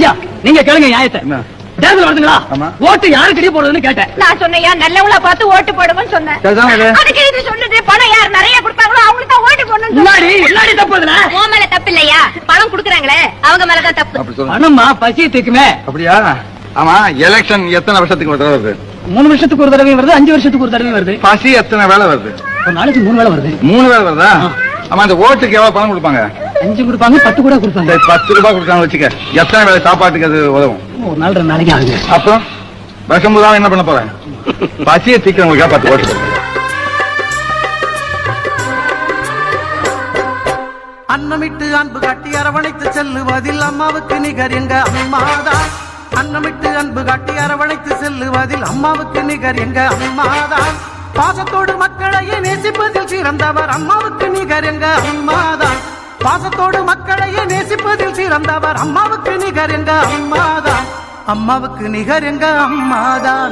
ஐயா நீங்க கேளுங்க நியாயத்தை? தேர்தல் வருதுங்களா ஆமா. ஓட்டு யாருக்கு போடுறதுன்னு கேட்டேன். நான் சொன்னையா நல்லவங்களா பார்த்து ஓட்டு போடுவேன்னு சொன்னேன். அதுக்கு இது சொல்லுது பணம் யார் நிறைய கொடுப்பாங்களோ அவங்களுக்கு தான் ஓட்டு போடணும்னு முன்னாடி முன்னாடி தப்பு இதுல உன் மேல தப்பு இல்லையா? பணம் குடுக்குறாங்களே அவங்க மேலதான் தப்பு. பணமா? பசியை தீக்குமே? அப்படியா? ஆமா எலெக்ஷன் எத்தனை வருஷத்துக்கு ஒரு தடவை வருது? மூணு வருஷத்துக்கு ஒரு தடவை வருது அஞ்சு வருஷத்துக்கு ஒரு தடவை வருது. பசி எத்தனை வேலை வருது? ஒரு நாளைக்கு மூணு வேளை வருது. மூணு வேலை வருதா? ஆமா அந்த ஓட்டுக்கு எவ்வளவு பணம் கொடுப்பாங்க? அஞ்சு கொடுப்பாங்க பத்து கூட கொடுப்பாங்க. பத்து ரூபாய் கொடுத்தாங்க வச்சுக்க. எத்தனை வேலை சாப்பாட்டுக்கு அது உதவும்? ஒரு நாள் ரெண்டு நாளைக்கு ஆகுது அப்புறம்? வருஷம் பூரா என்ன பண்ண போறேன்? பசியை தீக்கிறவங்களுக்கா பத்து ஓட்டு போடுறேன். அன்னமிட்டு அன்பு காட்டி அரவணைத்து செல்லுவதில் அம்மாவுக்கு நிகர் எங்க அம்மாதான். அன்னமிட்டு அன்பு காட்டி அரவணைத்து செல்லுவதில் அம்மாவுக்கு நிகர் எங்க அம்மாதான். பாசத்தோடு மக்களையே நேசிப்பதில் சிறந்தவர் அம்மாவுக்கு நிகர் எங்க அம்மாதான். பாசத்தோடு மக்களையே நேசிப்பதில் சிறந்தவர். அம்மாவுக்கு நிகர் எங்க அம்மாதான். அம்மாவுக்கு நிகர் எங்க அம்மாதான்.